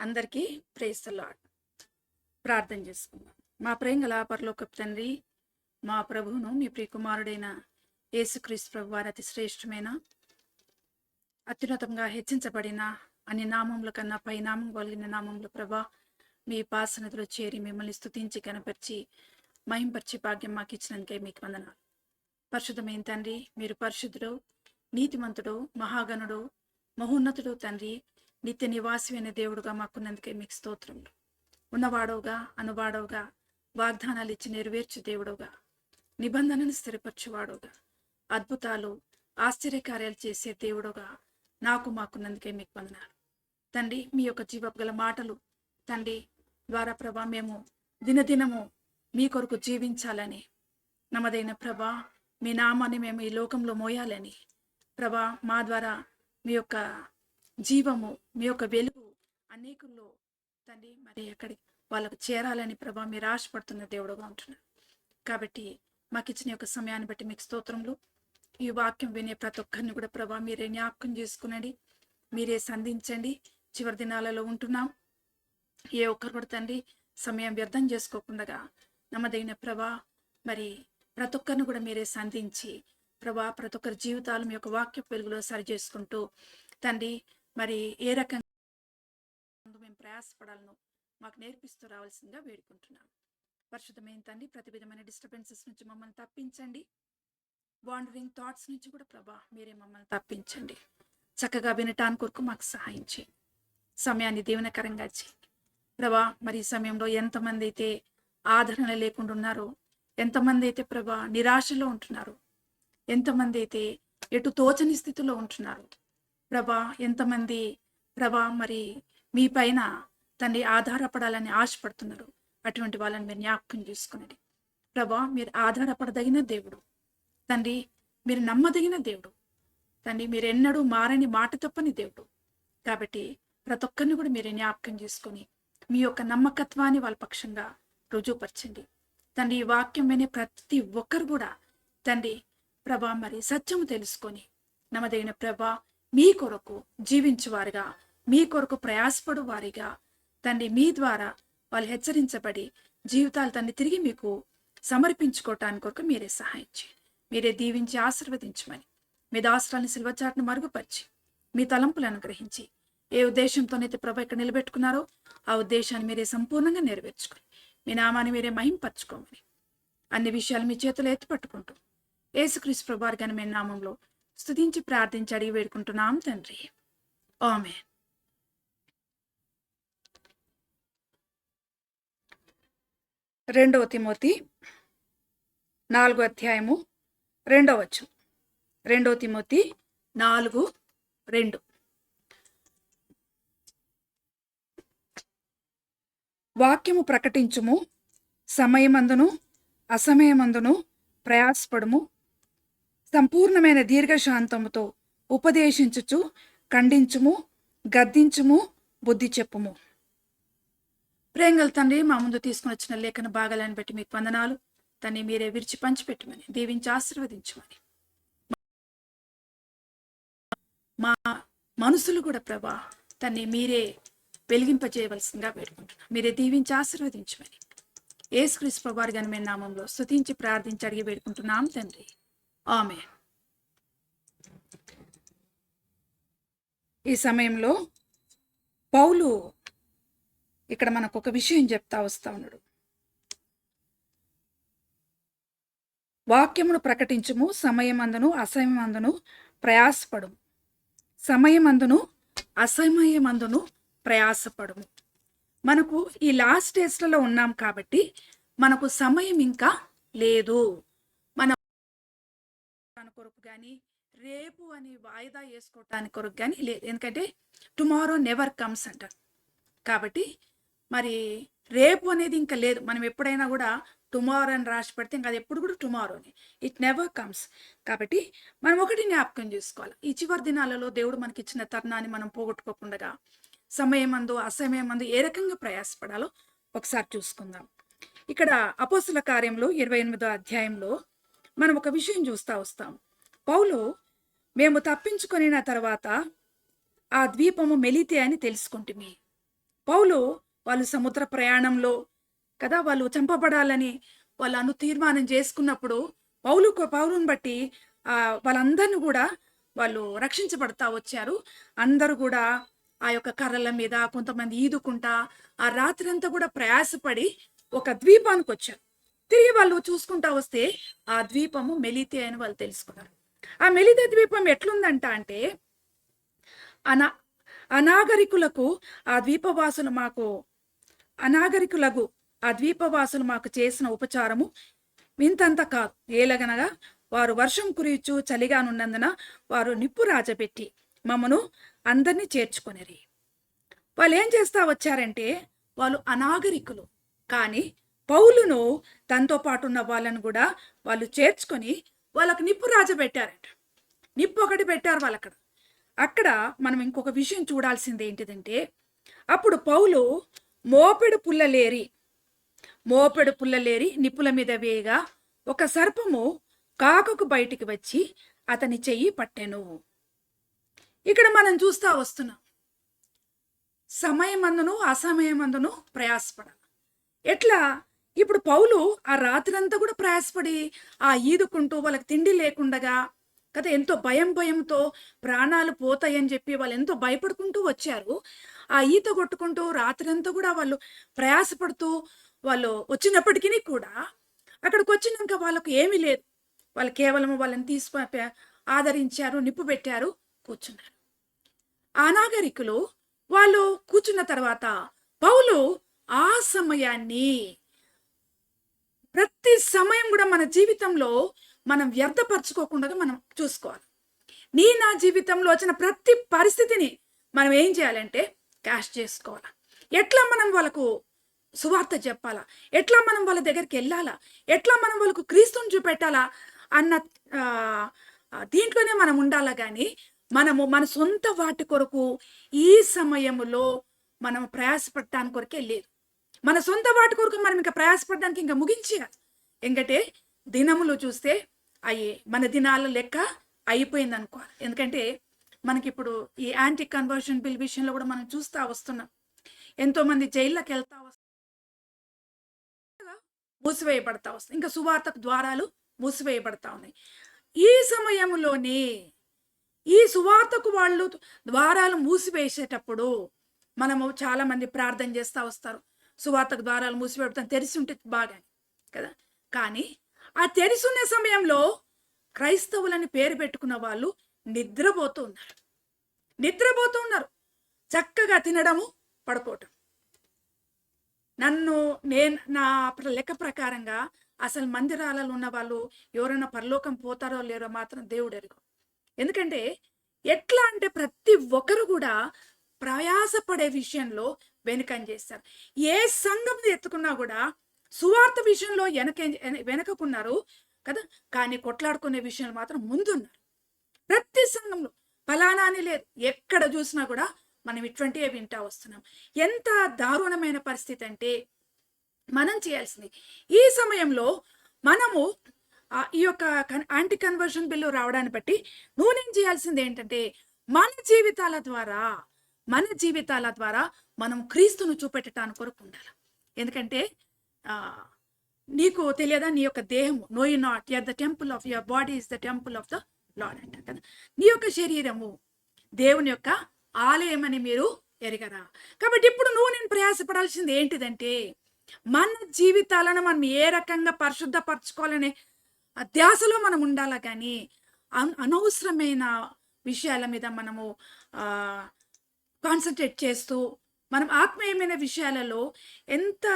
అందరికీ ప్రేస్తలాడ్ ప్రార్థన చేసుకుందాం. మా ప్రేమ గల పరలోకపు తండ్రి మా ప్రభువును మీ ప్రియకుమారుడైన యేసుక్రీస్తు ప్రభు వారి అతి శ్రేష్టమైన అత్యున్నతంగా హెచ్చించబడిన అన్ని నామముల కన్నా పై నామం కలిగిన నామంలో ప్రభా మీ పాసనదిలో చేరి మిమ్మల్ని స్తుతించి కనపరిచి మహింపరిచి భాగ్యం మాకు ఇచ్చినందుకే మీకు వందనాలు. పరిశుద్ధమైన తండ్రి మీరు పరిశుద్ధుడు నీతిమంతుడు మహాగణుడు మహోన్నతుడు తండ్రి నిత్య నివాసమైన దేవుడుగా మాకున్నందుకే మీకు స్తోత్రములు. ఉన్నవాడవుగా అనువాడవుగా వాగ్దానాలు ఇచ్చి నెరవేర్చు దేవుడుగా నిబంధనను స్థిరపరచువాడుగా అద్భుతాలు ఆశ్చర్యకార్యాలు చేసే దేవుడుగా నాకు మాకున్నందుకే మీకు వందనాలు. తండ్రి మీ యొక్క జీవపు గల మాటలు తండ్రి ద్వారా ప్రభా మేము దినదినము మీ కొరకు జీవించాలని నమ్మదైన ప్రభా మీ నామాన్ని మేము ఈ లోకంలో మోయాలని ప్రభా మా ద్వారా మీ యొక్క జీవము మీ యొక్క వెలుగు అనేకుల్లో తండ్రి మరి ఎక్కడి వాళ్ళకు చేరాలని ప్రభా మీరు ఆశపడుతున్న దేవుడుగా ఉంటున్నారు కాబట్టి మాకు ఇచ్చిన యొక్క సమయాన్ని బట్టి మీకు స్తోత్రములు. ఈ వాక్యం వినే ప్రతి ఒక్కరిని కూడా ప్రభా మీరే జ్ఞాపకం చేసుకునండి. మీరే సంధించండి. చివరి దినాలలో ఉంటున్నాం. ఏ ఒక్కరు కూడా తండ్రి సమయం వ్యర్థం చేసుకోకుండా నమ్మదగిన ప్రభా మరి ప్రతి ఒక్కరిని కూడా మీరే సంధించి ప్రభా ప్రతి ఒక్కరి జీవితాలు మీ యొక్క వాక్య వెలుగులో సరి చేసుకుంటూ తండ్రి మరి ఏ రకంగా మేము ప్రయాసపడాలను మాకు నేర్పిస్తూ రావాల్సిందిగా వేడుకుంటున్నాం పరిశుద్ధమైన తండ్రి ప్రతి విధమైన డిస్టర్బెన్సెస్ నుంచి మమ్మల్ని తప్పించండి. వాండరింగ్ థాట్స్ నుంచి కూడా ప్రభా మీరే మమ్మల్ని తప్పించండి. చక్కగా వినటానికి కొరకు మాకు సహాయం చేయండి. సమయాన్ని దీవెనకరంగా చేయండి. ప్రభా మరి ఈ సమయంలో ఎంతమంది అయితే ఆదరణ లేకుండా ఉన్నారో ఎంతమంది అయితే ప్రభా నిరాశలో ఉంటున్నారు ఎంతమంది అయితే ఎటు తోచని స్థితిలో ఉంటున్నారు ప్రభా ఎంతమంది ప్రభా మరి మీ పైన తండ్రి ఆధారపడాలని ఆశపడుతున్నారు. అటువంటి వాళ్ళని మీరు జ్ఞాపకం చేసుకునండి. ప్రభా మీరు ఆధారపడదగిన దేవుడు. తండ్రి మీరు నమ్మదగిన దేవుడు. తండ్రి మీరు ఎన్నడూ మారని మాట తప్పని దేవుడు. కాబట్టి ప్రతి ఒక్కరిని కూడా మీరు జ్ఞాపకం చేసుకొని మీ యొక్క నమ్మకత్వాన్ని వాళ్ళ పక్షంగా రుజువుపరచండి. తండ్రి ఈ వాక్యం వినే ప్రతి ఒక్కరు కూడా తండ్రి ప్రభా మరి సత్యము తెలుసుకొని నమ్మదగిన ప్రభా మీ కొరకు జీవించువారుగా మీ కొరకు ప్రయాసపడు వారిగా తండ్రి మీ ద్వారా వాళ్ళు హెచ్చరించబడి జీవితాలు తండ్రి తిరిగి మీకు సమర్పించుకోవటానికి కొరకు మీరే సహాయం చేయండి. మీరే దీవించి ఆశీర్వదించమని మీ దాస్త్రాన్ని సిల్వచాట్ను మరుగుపరిచి మీ తలంపులను అనుగ్రహించి ఏ ఉద్దేశంతోనైతే ప్రభ ఇక్కడ నిలబెట్టుకున్నారో ఆ ఉద్దేశాన్ని మీరే సంపూర్ణంగా నెరవేర్చుకొని మీ నామాన్ని మీరే మహింపరచుకోమని అన్ని విషయాలు మీ చేతులు ఎత్తి పట్టుకుంటూ యేసుక్రీస్తు ప్రభారి ఘనమైన నామంలో స్థుతించి ప్రార్థించి అడిగి వేడుకుంటున్నాం తండ్రి. ఆమె రెండవ తిమోతి నాలుగో అధ్యాయము రెండవ వచ్చు రెండవ తిమోతి నాలుగు రెండు. వాక్యము ప్రకటించుము సమయమందును అసమయమందును ప్రయాసపడుము సంపూర్ణమైన దీర్ఘశాంతముతో ఉపదేశించుచు ఖండించుము గద్దించుము బుద్ధి చెప్పుము. ప్రేంగల్ తండ్రి మా ముందు తీసుకుని వచ్చిన లేఖన భాగాలను బట్టి మీకు వందనాలు. తన్ని మీరే విరిచి పంచిపెట్టమని దీవించి ఆశీర్వదించమని. మా మనసులు కూడా ప్రభా తన్ని మీరే వెలిగింపజేయవలసిందిగా పెట్టుకుంటున్నాను మీరే దీవించి ఆశీర్వదించమని. ఏసుక్రీస్తు ప్రభారి గణమైన నామంలో స్థుతించి ప్రార్థించి అడిగి పెట్టుకుంటున్నాం తండ్రి. ఆమె ఈ సమయంలో పౌలు ఇక్కడ మనకు ఒక విషయం చెప్తా వస్తా ఉన్నాడు. వాక్యమును ప్రకటించుము సమయమందును అసమయమందును ప్రయాసపడుము. సమయమందును అసమయమందును ప్రయాసపడుము. మనకు ఈ లాస్ట్ డేస్లలో ఉన్నాం కాబట్టి మనకు సమయం ఇంకా లేదు. కానీ రేపు అని వాయిదా వేసుకోవటానికి కొరకు కానీ లేదు ఎందుకంటే టుమారో నెవర్ కమ్స్ అంటారు కాబట్టి మరి రేపు అనేది ఇంకా లేదు. మనం ఎప్పుడైనా కూడా టుమారో అని రాసి పెడితే ఇంకా అది ఎప్పుడు కూడా టుమారోని. ఇట్ నెవర్ కమ్స్ కాబట్టి మనం ఒకటి జ్ఞాపకం చేసుకోవాలి. ఈ చివరి దినాలలో దేవుడు మనకి ఇచ్చిన తరుణాన్ని మనం పోగొట్టుకోకుండా సమయమందు అసమయమందు ఏ రకంగా ప్రయాసపడాలో ఒకసారి చూసుకుందాం. ఇక్కడ అపోసుల కార్యంలో ఇరవై ఎనిమిదో అధ్యాయంలో మనం ఒక విషయం చూస్తా వస్తాం. పౌలు మేము తప్పించుకొనిన తర్వాత ఆ ద్వీపము మెలితే అని తెలుసుకుంటుమి. పౌలు వాళ్ళు సముద్ర ప్రయాణంలో కదా వాళ్ళు చంపబడాలని వాళ్ళు అను తీర్మానం చేసుకున్నప్పుడు పౌలు పౌలుని బట్టి వాళ్ళందరిని కూడా వాళ్ళు రక్షించబడతా వచ్చారు. అందరూ కూడా ఆ యొక్క కర్రల మీద కొంతమంది ఈదుకుంటా ఆ రాత్రి అంతా కూడా ప్రయాసపడి ఒక ద్వీపానికి వచ్చారు తిరిగి వాళ్ళు చూసుకుంటా వస్తే ఆ ద్వీపము మెలితే అని వాళ్ళు తెలుసుకున్నారు. ఆ మెలిద ద్వీపం ఎట్లుందంట అంటే అనా అనాగరికులకు ఆ ద్వీపవాసులు మాకు అనాగరికులకు ఆ ద్వీపవాసులు మాకు చేసిన ఉపచారము వింతంత కాదు. ఏలగనగా వారు వర్షం కురిచు చలిగానున్నందున వారు నిప్పు రాజపెట్టి మమ్మను అందరినీ చేర్చుకొనిరి. వాళ్ళు ఏం చేస్తా వచ్చారంటే వాళ్ళు అనాగరికులు. కానీ పౌలును తనతో పాటు ఉన్న వాళ్ళను కూడా వాళ్ళు చేర్చుకొని వాళ్ళకు నిప్పు రాజ పెట్టారంట. నిప్పు ఒకటి పెట్టారు వాళ్ళక్కడ. అక్కడ మనం ఇంకొక విషయం చూడాల్సింది ఏంటిదంటే అప్పుడు పౌలు మోపెడు పుల్లలేరి మోపెడు పుల్లలేరి నిప్పుల మీద వేయగా ఒక సర్పము కాకకు బయటికి వచ్చి అతని చెయ్యి పట్టెను. ఇక్కడ మనం చూస్తా వస్తున్నాం. సమయమందును అసమయమందును ప్రయాసపడ ఎట్లా? ఇప్పుడు పౌలు ఆ రాత్రంతా కూడా ప్రయాసపడి ఆ ఈదుకుంటూ వాళ్ళకి తిండి లేకుండగా కదా ఎంతో భయం భయంతో ప్రాణాలు పోతాయని చెప్పి వాళ్ళు ఎంతో భయపడుకుంటూ వచ్చారు. ఆ ఈత కొట్టుకుంటూ రాత్రంతా కూడా వాళ్ళు ప్రయాసపడుతూ వాళ్ళు వచ్చినప్పటికీ కూడా అక్కడికి వచ్చినాక వాళ్ళకు ఏమీ లేదు. వాళ్ళు కేవలం వాళ్ళని తీసుకు ఆదరించారు నిప్పు పెట్టారు కూర్చున్నారు. ఆ నాగరికులు వాళ్ళు కూర్చున్న తర్వాత పౌలు ఆ సమయాన్ని ప్రతి సమయం కూడా మన జీవితంలో మనం వ్యర్థపరచుకోకుండా మనం చూసుకోవాలి. నీ నా జీవితంలో వచ్చిన ప్రతి పరిస్థితిని మనం ఏం చేయాలంటే క్యాష్ చేసుకోవాలా. ఎట్లా మనం వాళ్ళకు సువార్త చెప్పాలా? ఎట్లా మనం వాళ్ళ దగ్గరికి వెళ్ళాలా? ఎట్లా మనం వాళ్ళకు క్రీస్తుని చూపెట్టాలా? అన్న దీంట్లోనే మనం ఉండాలా కానీ మనము మన సొంత వాటి కొరకు ఈ సమయంలో మనం ప్రయాసపడటానికి కొరకే లేదు. మన సొంత వాటి కొరకు మనం ఇంకా ప్రయాసపడడానికి ఇంకా ముగించేయాలి. ఎందుకంటే దినములు చూస్తే అయ్యి మన దినాల లెక్క అయిపోయింది అనుకోవాలి ఎందుకంటే మనకి ఇప్పుడు ఈ యాంటీ కన్వర్షన్ బిల్ విషయంలో కూడా మనం చూస్తా వస్తున్నాం. ఎంతో మంది వెళ్తా వస్తా మూసివేయబడతా వస్తుంది ఇంకా సువార్తకు ద్వారాలు మూసివేయబడతా ఉన్నాయి. ఈ సమయంలోనే ఈ సువార్తకు వాళ్ళు ద్వారాలు మూసివేసేటప్పుడు మనము చాలామంది ప్రార్థన చేస్తూ వస్తారు. సువార్తకు ద్వారాలు మూసివేయబడతాం తెరిచి ఉంటే బాగా కదా? కానీ ఆ తెరిసున్న సమయంలో క్రైస్తవులని పేరు పెట్టుకున్న వాళ్ళు నిద్రపోతూ ఉన్నారు. నిద్రపోతూ ఉన్నారు. చక్కగా తినడము పడుకోవటం. నన్ను నేను నా ప్ర- లెక్క ప్రకారంగా అసలు మందిరాలలో ఉన్న వాళ్ళు ఎవరైనా పరలోకం పోతారో లేరో మాత్రం దేవుడు ఎరుగు ఎందుకంటే ఎట్లా అంటే ప్రతి ఒక్కరు కూడా ప్రయాసపడే విషయంలో వెనుకని చేస్తారు. ఏ సంఘం ఎత్తుకున్నా కూడా సువార్త విషయంలో వెనక వెనకకున్నారు కదా? కానీ కొట్లాడుకునే విషయంలో మాత్రం ముందున్నారు. ప్రతి సంఘంలో ఫలానా అని లేదు. ఎక్కడ చూసినా కూడా మనం ఇటువంటివే వింటా వస్తున్నాం. ఎంత దారుణమైన పరిస్థితి అంటే మనం చేయాల్సింది ఈ సమయంలో మనము ఈ యొక్క యాంటీ కన్వర్షన్ బిల్లు రావడాన్ని బట్టి నువ్వేం చేయాల్సింది ఏంటంటే మన జీవితాల ద్వారా మన జీవితాల ద్వారా మనం క్రీస్తును చూపెట్టడానికి కొరకు ఉండాలి. ఎందుకంటే నీకు తెలియదా నీ యొక్క దేహము? Know you not you're the temple of your body is the temple of the lord అంటారు కదా. నీ యొక్క శరీరము దేవుని యొక్క ఆలయం అని మీరు ఎరగరా? కాబట్టి ఇప్పుడు నువ్వు నేను ప్రయాసపడాల్సింది ఏంటిదంటే మన జీవితాలను మనం ఏ రకంగా పరిశుద్ధపరచుకోవాలనే ధ్యాసలో మనం ఉండాలా కానీ అనవసరమైన విషయాల మీద మనము కాన్సన్ట్రేట్ చేస్తూ మనం ఆత్మీయమైన విషయాలలో ఎంత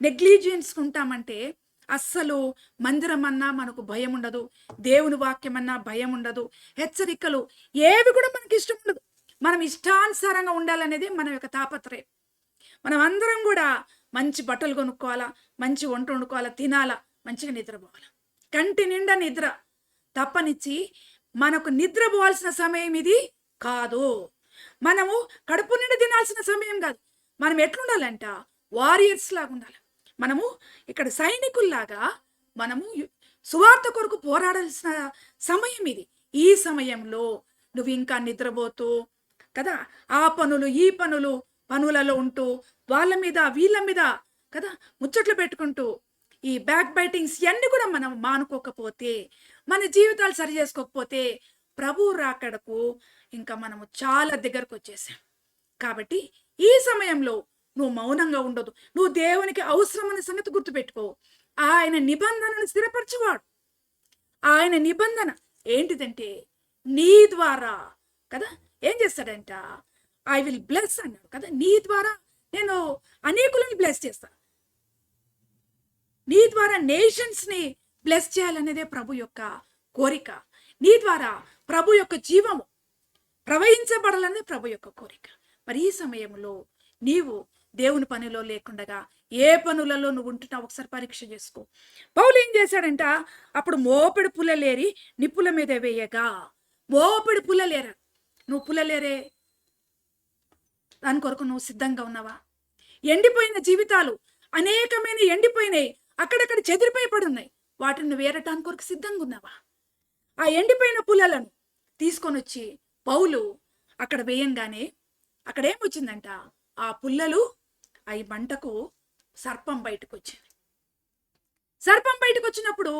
నెగ్లిజియన్స్ ఉంటామంటే అస్సలు మందిరం అన్నా మనకు భయం ఉండదు దేవుని వాక్యం అన్నా భయం ఉండదు హెచ్చరికలు ఏవి కూడా మనకి ఇష్టం ఉండదు. మనం ఇష్టానుసారంగా ఉండాలనేది మన యొక్క తాపత్రయం. మనం అందరం కూడా మంచి బట్టలు కొనుక్కోవాలా మంచి వంట వండుకోవాలా తినాలా మంచిగా నిద్రపోవాలా. కంటి నిండా నిద్ర తప్పనిచ్చి మనకు నిద్రపోవాల్సిన సమయం ఇది కాదు. మనము కడుపు నిండి తినాల్సిన సమయం కాదు. మనం ఎట్లుండాలంట? వారియర్స్ లాగా ఉండాలి. మనము ఇక్కడ సైనికుల్లాగా మనము సువార్త కొరకు పోరాడాల్సిన సమయం ఇది. ఈ సమయంలో నువ్వు ఇంకా నిద్రపోతూ కదా ఆ పనులు ఈ పనులు పనులలో ఉంటూ వాళ్ళ మీద వీళ్ళ మీద కదా ముచ్చట్లు పెట్టుకుంటూ ఈ బ్యాక్ బైటింగ్స్ ఇవన్నీ కూడా మనం మానుకోకపోతే మన జీవితాలు సరి చేసుకోకపోతే ప్రభు రాకడకు ఇంకా మనము చాలా దగ్గరకు వచ్చేసాం కాబట్టి ఈ సమయంలో నువ్వు మౌనంగా ఉండదు నువ్వు దేవునికి అవసరమైన సంగతి గుర్తుపెట్టుకో. ఆయన నిబంధనను స్థిరపరచువాడు. ఆయన నిబంధన ఏంటిదంటే నీ ద్వారా కదా? ఏం చేస్తాడంట? ఐ విల్ బ్లెస్ అన్నాడు కదా? నీ ద్వారా నేను అనేకులను బ్లెస్ చేస్తా. నీ ద్వారా నేషన్స్ని బ్లెస్ చేయాలనేదే ప్రభు యొక్క కోరిక. నీ ద్వారా ప్రభు యొక్క జీవము ప్రవహించబడాలనేది ప్రభు యొక్క కోరిక. మరి ఈ సమయంలో నీవు దేవుని పనిలో లేకుండగా ఏ పనులలో నువ్వు ఉంటున్నావు ఒకసారి పరీక్ష చేసుకో. పౌలు ఏం చేశాడంట? అప్పుడు మోపెడు పుల్లలేరి నిప్పుల మీద వేయగా. మోపెడు పుల్లలేరా? నువ్వు పుల్లలేరే? దాని కొరకు నువ్వు సిద్ధంగా ఉన్నావా? ఎండిపోయిన జీవితాలు అనేకమైన ఎండిపోయినాయి. అక్కడక్కడ చెదిరిపోయి పడున్నాయి. వాటిని నువ్వు వేరటానికి కొరకు సిద్ధంగా ఉన్నావా? ఆ ఎండిపోయిన పుల్లలను తీసుకొని వచ్చి పౌలు అక్కడ వేయంగానే అక్కడ ఏమొచ్చిందంట ఆ పుల్లలు అవి మంటకు సర్పం బయటకు వచ్చింది సర్పం బయటకు వచ్చినప్పుడు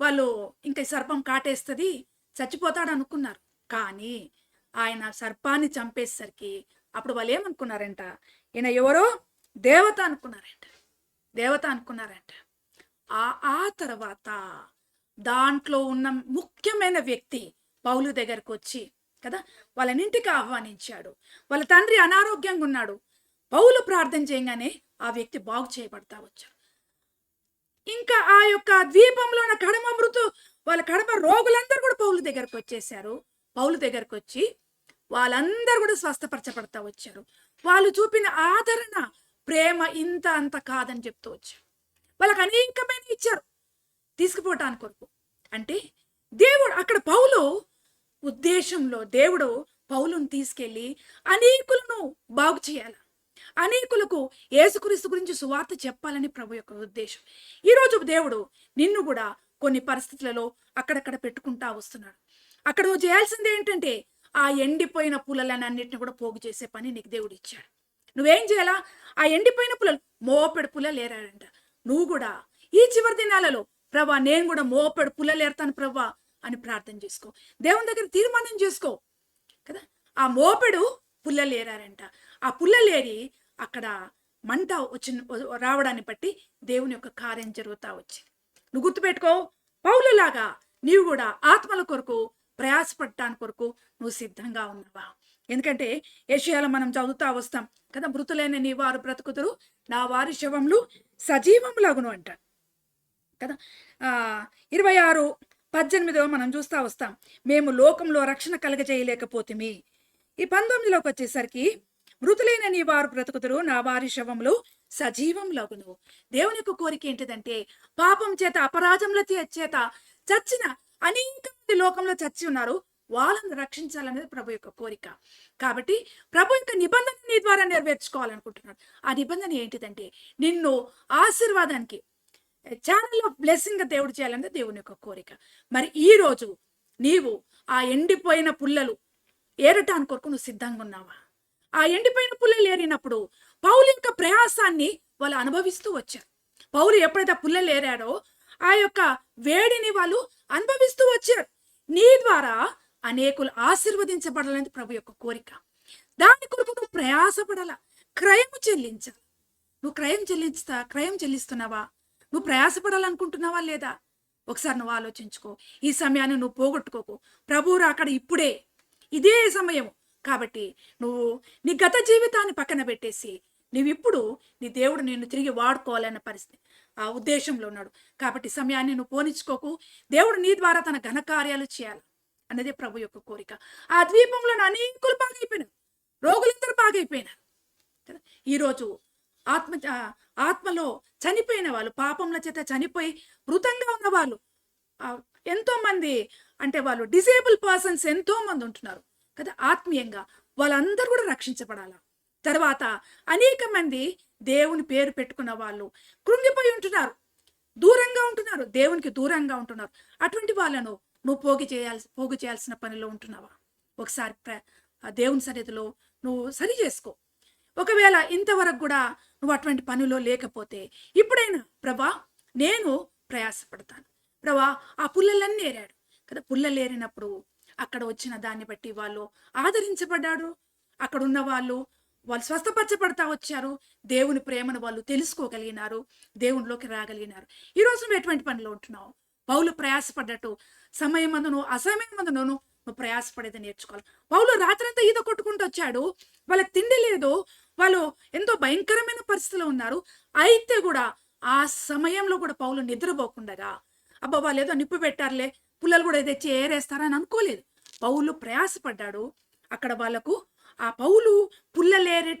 వాళ్ళు ఇంకా ఈ సర్పం కాటేస్తుంది చచ్చిపోతాడు అనుకున్నారు కానీ ఆయన సర్పాన్ని చంపేసరికి అప్పుడు వాళ్ళు ఏమనుకున్నారంట ఈయన ఎవరో? దేవత అనుకున్నారంట. దేవత అనుకున్నారంట. ఆ ఆ తర్వాత దాంట్లో ఉన్న ముఖ్యమైన వ్యక్తి పౌలు దగ్గరకు వచ్చి కదా వాళ్ళని ఇంటికి ఆహ్వానించాడు. వాళ్ళ తండ్రి అనారోగ్యంగా ఉన్నాడు. పౌలు ప్రార్థన చేయగానే ఆ వ్యక్తి బాగు చేయబడతా వచ్చాడు. ఇంకా ఆ యొక్క ద్వీపంలో ఉన్న కడమ మృతు వాళ్ళ కడమ రోగులందరూ కూడా పౌలు దగ్గరకు వచ్చేసారు పౌలు దగ్గరకు వచ్చి వాళ్ళందరూ కూడా స్వస్థపరచబడతా వచ్చారు. వాళ్ళు చూపిన ఆదరణ ప్రేమ ఇంత అంత కాదని చెప్తూ వచ్చారు. వాళ్ళకి అనేకమైన ఇచ్చారు. తీసుకుపోవటానికి కొరకు అంటే దేవుడు అక్కడ పౌలు ఉద్దేశంలో దేవుడు పౌలును తీసుకెళ్ళి అనేకులను బాగు చేయాలి? అనేకులకు ఏసుక్రీస్తు గురించి సువార్త చెప్పాలని ప్రభు యొక్క ఉద్దేశం. ఈరోజు దేవుడు నిన్ను కూడా కొన్ని పరిస్థితులలో అక్కడక్కడ పెట్టుకుంటా వస్తున్నాడు. అక్కడ నువ్వు చేయాల్సింది ఏంటంటే ఆ ఎండిపోయిన పుల్లలను కూడా పోగు చేసే పని నీకు దేవుడు ఇచ్చాడు. నువ్వేం చేయాలా? ఆ ఎండిపోయిన పుల్లలు మోపెడు పుల్ల ఏరాడంట. నువ్వు కూడా ఈ చివరి దినాలలో ప్రభా నేను కూడా మోపెడు పుల్లలేరుతాను ప్రభా అని ప్రార్థన చేసుకో. దేవుని దగ్గర తీర్మానం చేసుకో కదా? ఆ మోపెడు పుల్లలేరారంట. ఆ పుల్లలేరి అక్కడ మంట వచ్చిన రావడాన్ని బట్టి దేవుని యొక్క కార్యం జరుగుతా వచ్చింది నువ్వు గుర్తుపెట్టుకో పౌలులాగా నీవు కూడా ఆత్మల కొరకు ప్రయాసపడటాని కొరకు నువ్వు సిద్ధంగా ఉన్నావా? ఎందుకంటే ఏషియాలో మనం చదువుతా వస్తాం కదా? మృతులైన నీ వారు బ్రతుకుతురు నా వారి శవంలు సజీవములగును అంటారు. కదా? ఆ ఇరవై ఆరు పద్దెనిమిదో మనం చూస్తా వస్తాం. మేము లోకంలో రక్షణ కలగజేయలేకపోతేమి. ఈ పంతొమ్మిదిలోకి వచ్చేసరికి మృతులైన నీ వారు బ్రతుకుతురు. నా వారి శవములు సజీవం లగును. దేవుని యొక్క కోరిక ఏంటిదంటే పాపం చేత అపరాజముల చేత చచ్చిన అనేక మంది లోకంలో చచ్చి ఉన్నారు. వాళ్ళని రక్షించాలనేది ప్రభు యొక్క కోరిక. కాబట్టి ప్రభు యొక్క నిబంధన నీ ద్వారా నెరవేర్చుకోవాలనుకుంటున్నాడు. ఆ నిబంధన ఏంటిదంటే నిన్ను ఆశీర్వాదానికి ఛానల్లో బ్లెస్సింగ్ దేవుడు చేయాలనేది దేవుని యొక్క కోరిక. మరి ఈ రోజు నీవు ఆ ఎండిపోయిన పుల్లలు ఏరటానికి కొరకు నువ్వు సిద్ధంగా ఉన్నావా? ఆ ఎండిపోయిన పుల్లలు ఏరినప్పుడు పౌలు యొక్క ప్రయాసాన్ని వాళ్ళు అనుభవిస్తూ వచ్చారు. పౌలు ఎప్పుడైతే పుల్లలు ఏరాడో ఆ యొక్క వేడిని వాళ్ళు అనుభవిస్తూ వచ్చారు. నీ ద్వారా అనేకులు ఆశీర్వదించబడాలనేది ప్రభు యొక్క కోరిక. దాని కొరకు నువ్వు ప్రయాసపడాల? క్రయం చెల్లించాలి. నువ్వు క్రయం చెల్లించుతా క్రయం చెల్లిస్తున్నావా? నువ్వు ప్రయాసపడాలనుకుంటున్నావా లేదా? ఒకసారి నువ్వు ఆలోచించుకో. ఈ సమయాన్ని నువ్వు పోగొట్టుకోకు. ప్రభువు అక్కడ ఇప్పుడే. ఇదే సమయం కాబట్టి నువ్వు నీ గత జీవితాన్ని పక్కన పెట్టేసి నీవిప్పుడు నీ దేవుడు నిన్ను తిరిగి వాడుకోవాలన్న పరిస్థితి. ఆ ఉద్దేశంలో ఉన్నాడు. కాబట్టి సమయాన్ని నువ్వు పోనించుకోకు దేవుడు నీ ద్వారా తన ఘనకార్యాలు చేయాలి అన్నదే ప్రభు యొక్క కోరిక. ఆ ద్వీపంలో అనేకులు బాగైపోయినారు రోగులందరూ బాగైపోయినారు ఈరోజు ఆత్మ ఆత్మలో చనిపోయిన వాళ్ళు పాపంల చేత చనిపోయి మృతంగా ఉన్న వాళ్ళు ఎంతో మంది అంటే వాళ్ళు డిసేబుల్ పర్సన్స్ ఎంతో మంది ఉంటున్నారు కదా ఆత్మీయంగా. వాళ్ళందరూ కూడా రక్షించబడాల. తర్వాత అనేక మంది దేవుని పేరు పెట్టుకున్న వాళ్ళు కృంగిపోయి ఉంటున్నారు. దూరంగా ఉంటున్నారు. దేవునికి దూరంగా ఉంటున్నారు. అటువంటి వాళ్ళను నువ్వు పోగు చేయాల్సి పోగు చేయాల్సిన పనిలో ఉంటున్నావా? ఒకసారి ప్ర- ఆ దేవుని సన్నిధిలో నువ్వు సరి చేసుకో. ఒకవేళ ఇంతవరకు కూడా నువ్వు అటువంటి పనిలో లేకపోతే ఇప్పుడైనా ప్రభా నేను ప్రయాసపడతాను. ప్రభా ఆ పుల్లలన్నీ ఏరాడు. కదా పుల్లలు ఏరినప్పుడు అక్కడ వచ్చిన దాన్ని బట్టి వాళ్ళు ఆదరించబడ్డాడు అక్కడ ఉన్న వాళ్ళు వాళ్ళు స్వస్థపరచబడతా వచ్చారు. దేవుని ప్రేమను వాళ్ళు తెలుసుకోగలిగినారు. దేవునిలోకి రాగలిగినారు. ఈ రోజు నువ్వు ఎటువంటి పనిలో ఉంటున్నావు? పౌలు ప్రయాసపడ్డట్టు సమయం మందును అసమయం మందును నువ్వు ప్రయాసపడేది నేర్చుకోవాలి. పౌలు రాత్రంతా ఈత కొట్టుకుంటూ వచ్చాడు. వాళ్ళకి తిండి లేదు. వాళ్ళు ఎంతో భయంకరమైన పరిస్థితిలో ఉన్నారు. అయితే కూడా ఆ సమయంలో కూడా పౌలు నిద్రపోకుండగా అబ్బా వాళ్ళు ఏదో నిప్పు పెట్టారులే పుల్లలు కూడా తెచ్చి ఏరేస్తారని అనుకోలేదు. పౌలు ప్రయాసపడ్డాడు. అక్కడ వాళ్ళకు ఆ పౌలు పుల్లలేరే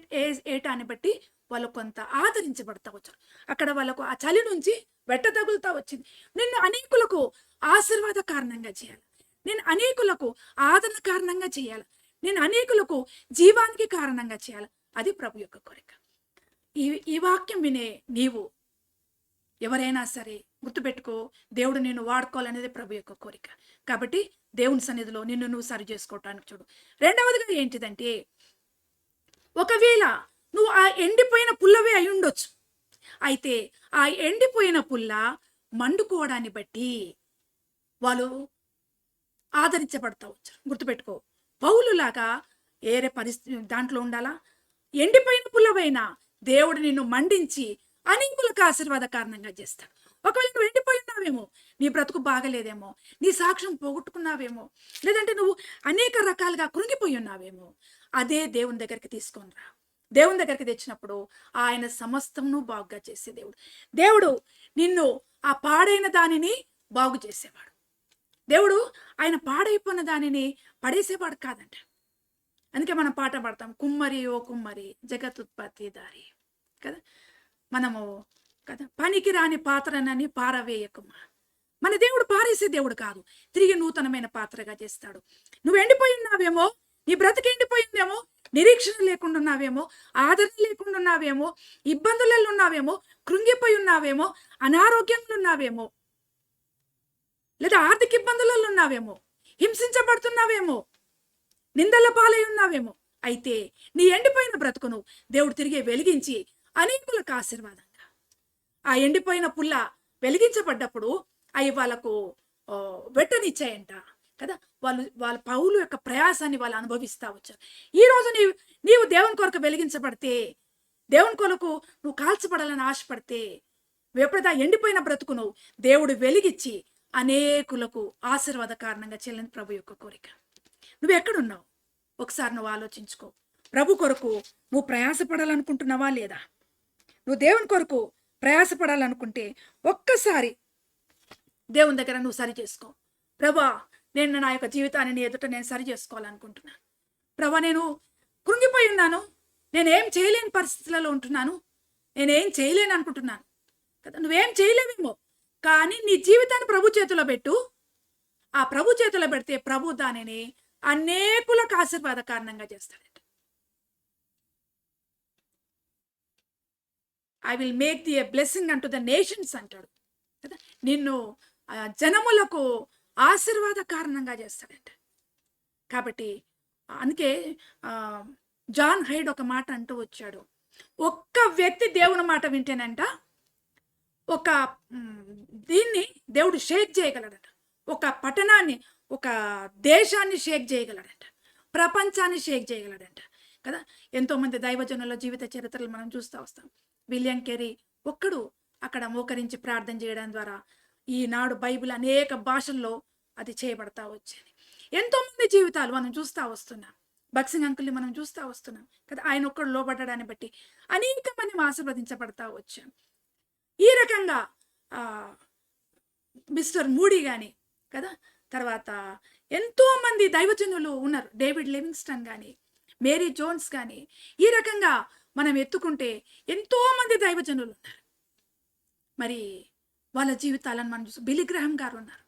ఏటాన్ని బట్టి వాళ్ళు కొంత ఆదరించబడతా వచ్చారు. అక్కడ వాళ్ళకు ఆ చలి నుంచి వెట్ట తగులుతా వచ్చింది. నిన్ను అనేకులకు ఆశీర్వాద కారణంగా చేయాలి. నేను అనేకులకు ఆదరణ కారణంగా చేయాలి. నేను అనేకులకు జీవానికి కారణంగా చేయాలి. అది ప్రభు యొక్క కోరిక. ఈ ఈ వాక్యం వినే నీవు ఎవరైనా సరే గుర్తుపెట్టుకో దేవుడు నిన్ను వాడుకోవాలనేది ప్రభు యొక్క కోరిక. కాబట్టి దేవుని సన్నిధిలో నిన్ను నువ్వు సరి చేసుకోవటానికి చూడు. రెండవదిగా ఏంటిదంటే ఒకవేళ నువ్వు ఆ ఎండిపోయిన పుల్లవే అయి ఉండొచ్చు. అయితే ఆ ఎండిపోయిన పుల్ల మండుకోవడాన్ని బట్టి వాళ్ళు ఆదరించబడతా వచ్చారు. గుర్తుపెట్టుకో. పౌలులాగా ఏరే పరిస్థితి దాంట్లో ఉండాలా? ఎండిపోయిన పుల్లవైనా దేవుడు నిన్ను మండించి అనేకులకు ఆశీర్వాద కారణంగా చేస్తాడు. ఒకవేళ నువ్వు ఎండిపోయి ఉన్నావేమో నీ బ్రతుకు బాగలేదేమో నీ సాక్ష్యం పోగొట్టుకున్నావేమో లేదంటే నువ్వు అనేక రకాలుగా కృంగిపోయి ఉన్నావేమో అదే దేవుని దగ్గరికి తీసుకొని రా. దేవుని దగ్గరికి తెచ్చినప్పుడు ఆయన సమస్తమును బాగుగా చేసే దేవుడు. దేవుడు నిన్ను ఆ పాడైన దానిని బాగు చేసేవాడు. దేవుడు ఆయన పాడైపోయిన దానిని పడేసేవాడు కాదంట. అందుకే మనం పాట పాడతాం కుమ్మరి ఓ కుమ్మరి జగతుత్పత్తి దారి కదా? మనము కదా? పనికి రాని పాత్రనని పారవేయకుమా. మన దేవుడు పారేసే దేవుడు కాదు తిరిగి నూతనమైన పాత్రగా చేస్తాడు. నువ్వు ఎండిపోయి ఉన్నావేమో నీ బ్రతికి ఎండిపోయిందేమో? నిరీక్షణ లేకుండా ఉన్నావేమో ఆదరణ లేకుండా ఉన్నావేమో ఇబ్బందులలో ఉన్నావేమో కృంగిపోయి ఉన్నావేమో అనారోగ్యంలో ఉన్నావేమో లేదా ఆర్థిక ఇబ్బందులలో ఉన్నావేమో హింసించబడుతున్నావేమో? నిందల పాలై ఉన్నావేమో అయితే నీ ఎండిపోయిన బ్రతుకును దేవుడు తిరిగి వెలిగించి అనేకులకు ఆశీర్వాదంగా. ఆ ఎండిపోయిన పుల్ల వెలిగించబడ్డప్పుడు అవి వాళ్ళకు వెట్టనిచ్చాయంట కదా? వాళ్ళు వాళ్ళ పౌలు యొక్క ప్రయాసాన్ని వాళ్ళు అనుభవిస్తా వచ్చారు. ఈ రోజు నీవు నీవు దేవుని కొరకు వెలిగించబడితే దేవుని కొరకు నువ్వు కాల్చబడాలని ఆశపడితే నువ్వు ఎప్పుడైతే ఎండిపోయిన బ్రతుకును దేవుడు వెలిగించి అనేకులకు ఆశీర్వాద కారణంగా చెల్లని ప్రభు యొక్క కోరిక. నువ్వు ఎక్కడున్నావు ఒకసారి నువ్వు ఆలోచించుకో. ప్రభు కొరకు నువ్వు ప్రయాసపడాలనుకుంటున్నావా లేదా? నువ్వు దేవుని కొరకు ప్రయాసపడాలనుకుంటే ఒక్కసారి దేవుని దగ్గర నువ్వు సరి చేసుకో. ప్రభా నేను నా యొక్క జీవితాన్ని నీ ఎదుట నేను సరి చేసుకోవాలనుకుంటున్నాను. ప్రభా నేను కృంగిపోయి ఉన్నాను. నేనేం చేయలేని పరిస్థితులలో ఉంటున్నాను. నేనేం చేయలేను అనుకుంటున్నాను. కదా నువ్వేం చేయలేవేమో. కానీ నీ జీవితాన్ని ప్రభు చేతిలో పెట్టు. ఆ ప్రభు చేతిలో పెడితే ప్రభు దానిని అనేకులకు ఆశీర్వాద కారణంగా చేస్తాడట. I will make thee a blessing అంటూ ద నేషన్స్ అంటాడు. కదా? నిన్ను జనములకు ఆశీర్వాద కారణంగా చేస్తాడంట. కాబట్టి అందుకే జాన్ హైడ్ ఒక మాట అంటూ వచ్చాడు. ఒక్క వ్యక్తి దేవుని మాట వింటేనంట ఒక దీన్ని దేవుడు షేక్ చేయగలడట. ఒక పట్టణాన్ని ఒక దేశాన్ని షేక్ చేయగలడంట. ప్రపంచాన్ని షేక్ చేయగలడంట. కదా? ఎంతోమంది దైవజనుల జీవిత చరిత్రలు మనం చూస్తూ వస్తాం. విలియం కెరీ ఒక్కడు అక్కడ మోకరించి ప్రార్థన చేయడం ద్వారా ఈనాడు బైబిల్ అనేక భాషల్లో అది చేయబడతా వచ్చింది. ఎంతోమంది జీవితాలు మనం చూస్తూ వస్తున్నాం. బక్సింగ్ అంకుల్ని మనం చూస్తూ వస్తున్నాం. కదా? ఆయన ఒక్కడు లోబడ్డాన్ని బట్టి అనేక మంది ఆశీర్వదించబడతా వచ్చాం. ఈ రకంగా మిస్టర్ మూడీ కానీ కదా? తర్వాత ఎంతోమంది దైవజనులు ఉన్నారు. డేవిడ్ లివింగ్స్టన్ కానీ మేరీ జోన్స్ కానీ ఈ రకంగా మనం ఎత్తుకుంటే ఎంతోమంది దైవజనులు ఉన్నారు. మరి వాళ్ళ జీవితాలను మనం చూసి బిలిగ్రహం గారు ఉన్నారు.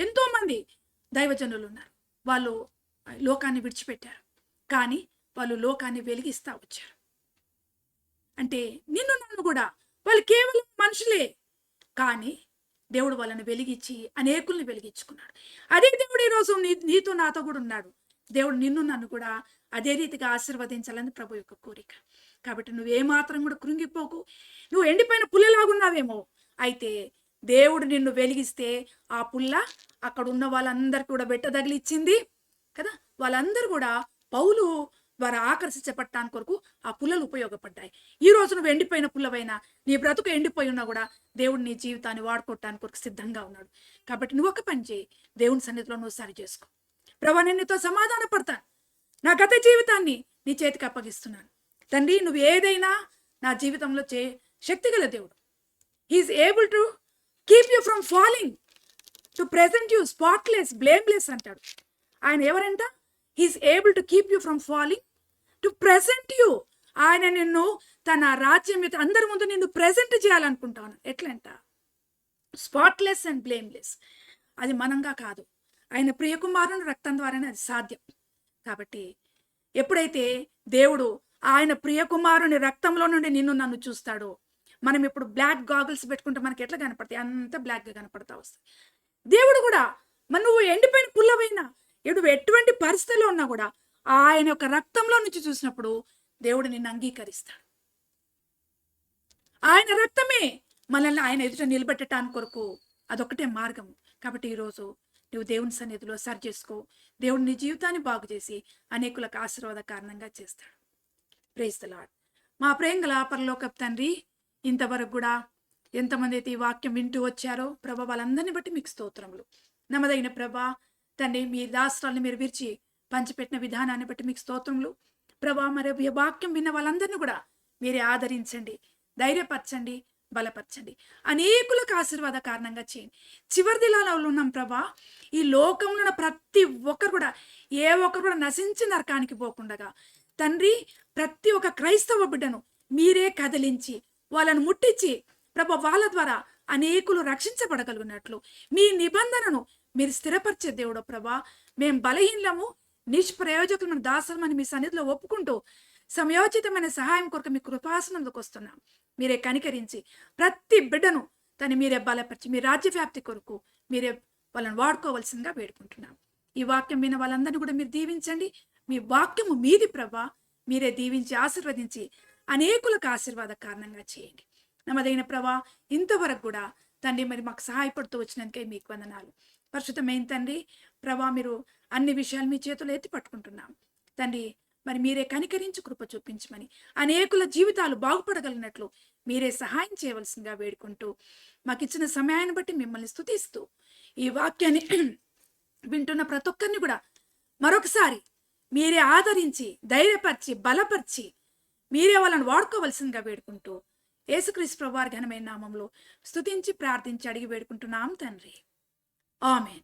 ఎంతోమంది దైవజనులు ఉన్నారు. వాళ్ళు లోకాన్ని విడిచిపెట్టారు. కానీ వాళ్ళు లోకాన్ని వెలిగిస్తా వచ్చారు. అంటే నిన్ను నన్ను కూడా. వాళ్ళు కేవలం మనుషులే. కానీ దేవుడు వాళ్ళని వెలిగించి అనేకుల్ని వెలిగించుకున్నాడు. అదే దేవుడు ఈరోజు నీ నీతో నాతో కూడా ఉన్నాడు. దేవుడు నిన్ను నన్ను కూడా అదే రీతిగా ఆశీర్వదించాలని ప్రభు యొక్క కోరిక. కాబట్టి నువ్వేమాత్రం కూడా కృంగిపోకు. నువ్వు ఎండిపోయిన పుల్లలాగున్నావేమో అయితే దేవుడు నిన్ను వెలిగిస్తే ఆ పుల్ల అక్కడ ఉన్న వాళ్ళందరికీ కూడా బెట్ట తగిలిచ్చింది కదా? వాళ్ళందరూ కూడా పౌలు ద్వారా ఆకర్షించబట్టాని కొరకు ఆ పుల్లలు ఉపయోగపడ్డాయి. ఈ రోజు నువ్వు ఎండిపోయిన పుల్లవైనా నీ బ్రతుకు ఎండిపోయి ఉన్నా కూడా దేవుడు నీ జీవితాన్ని వాడుకోవటానికి కొరకు సిద్ధంగా ఉన్నాడు. కాబట్టి నువ్వు ఒక పని చేయి. దేవుని సన్నిధిలో నువ్వు సరి చేసుకో. ప్రభా నేను నీతో సమాధాన పడతాను నా గత జీవితాన్ని నీ చేతికి అప్పగిస్తున్నాను. తండ్రి నువ్వు ఏదైనా నా జీవితంలో చే శక్తిగల దేవుడు. He's able to keep you from falling to present you spotless blameless అంటాడు. ఆయన ఎవరంట? He's able to keep you from falling to present you ఆయన నిన్ను తన రాజ్యం మీద అందరి ముందు నిన్ను ప్రెజెంట్ చేయాలనుకుంటాను. ఎట్లంట? స్పాట్లెస్ అండ్ బ్లేమ్లెస్ అది మనంగా కాదు. ఆయన ప్రియకుమారుని రక్తం ద్వారానే అది సాధ్యం. కాబట్టి ఎప్పుడైతే దేవుడు ఆయన ప్రియకుమారుని రక్తంలో నుండి నిన్ను నన్ను చూస్తాడో మనం ఇప్పుడు బ్లాక్ గాగుల్స్ పెట్టుకుంటే మనకి ఎట్లా కనపడతాయి? అంత బ్లాక్గా కనపడతా వస్తాయి. దేవుడు కూడా మన నువ్వు ఎండిపోయిన పుల్లవైనా ఇప్పుడు ఎటువంటి పరిస్థితిలో ఉన్నా కూడా ఆయన యొక్క రక్తంలో నుంచి చూసినప్పుడు దేవుడు నిన్ను అంగీకరిస్తాడు. ఆయన రక్తమే మనల్ని ఆయన ఎదుట నిలబెట్టడానికి కొరకు అదొకటే మార్గం. కాబట్టి ఈరోజు నువ్వు దేవుని సన్నిధిలో సరి చేసుకో. దేవుడు నీ జీవితాన్ని బాగు చేసి అనేకులకు ఆశీర్వాద కారణంగా చేస్తాడు. ప్రేజ్ లాడ్ మా ప్రేంగల పరలోకపు తండ్రి ఇంతవరకు కూడా ఎంతమంది అయితే ఈ వాక్యం వింటూ వచ్చారో ప్రభా వాళ్ళందరినీ బట్టి మీకు స్తోత్రములు. నమ్మదైన ప్రభా తండ్రి మీ రాష్ట్రాలను మీరు విరిచి పంచిపెట్టిన విధానాన్ని బట్టి మీకు స్తోత్రములు. ప్రభా మరి వాక్యం విన్న వాళ్ళందరినీ కూడా మీరే ఆదరించండి ధైర్యపరచండి బలపరచండి. అనేకులకు ఆశీర్వాద కారణంగా చేయండి. చివరి దినాలలో ఉన్నాం ప్రభా ఈ లోకంలో ఉన్న ప్రతి ఒక్కరు కూడా ఏ ఒక్కరు కూడా నశించి నరకానికి పోకుండగా తండ్రి ప్రతి ఒక్క క్రైస్తవ బిడ్డను మీరే కదిలించి వాళ్ళను ముట్టించి ప్రభా వాళ్ళ ద్వారా అనేకులు రక్షించబడగలిగినట్లు మీ నిబంధనను మీరు స్థిరపరిచే దేవుడు ప్రభా. మేము బలహీనము నిష్ప్రయోజకులమైన దాసలమని మీ సన్నిధిలో ఒప్పుకుంటూ సమయోచితమైన సహాయం కొరకు మీ కృపాసనందుకు వస్తున్నాం. మీరే కనికరించి ప్రతి బిడ్డను తను మీరే బలపరిచి మీ రాజ్య వ్యాప్తి కొరకు మీరే వాళ్ళని వాడుకోవాల్సిందిగా వేడుకుంటున్నాం. ఈ వాక్యం విన్న వాళ్ళందరినీ కూడా మీరు దీవించండి. మీ వాక్యము మీది ప్రభా. మీరే దీవించి ఆశీర్వదించి అనేకులకు ఆశీర్వాద కారణంగా చేయండి. నమ్మదగిన ప్రభా ఇంతవరకు కూడా తండ్రి మరి మాకు సహాయపడుతూ వచ్చినందుకే మీకు వందనాలు. పరిశుద్ధమైన తండ్రి. ప్రభా మీరు అన్ని విషయాలు మీ చేతులు ఎత్తి పట్టుకుంటున్నాం. తండ్రి మరి మీరే కనికరించి కృప చూపించమని అనేకుల జీవితాలు బాగుపడగలిగినట్లు మీరే సహాయం చేయవలసిందిగా వేడుకుంటూ మాకు ఇచ్చిన సమయాన్ని బట్టి మిమ్మల్ని స్థుతిస్తూ ఈ వాక్యాన్ని వింటున్న ప్రతి ఒక్కరిని కూడా మరొకసారి మీరే ఆదరించి ధైర్యపరిచి బలపరిచి మీరే వాళ్ళని వాడుకోవలసిందిగా వేడుకుంటూ యేసుక్రీస్తు ప్రభువారి ఘనమైన నామంలో స్థుతించి ప్రార్థించి అడిగి వేడుకుంటున్నాం తండ్రి. Amen.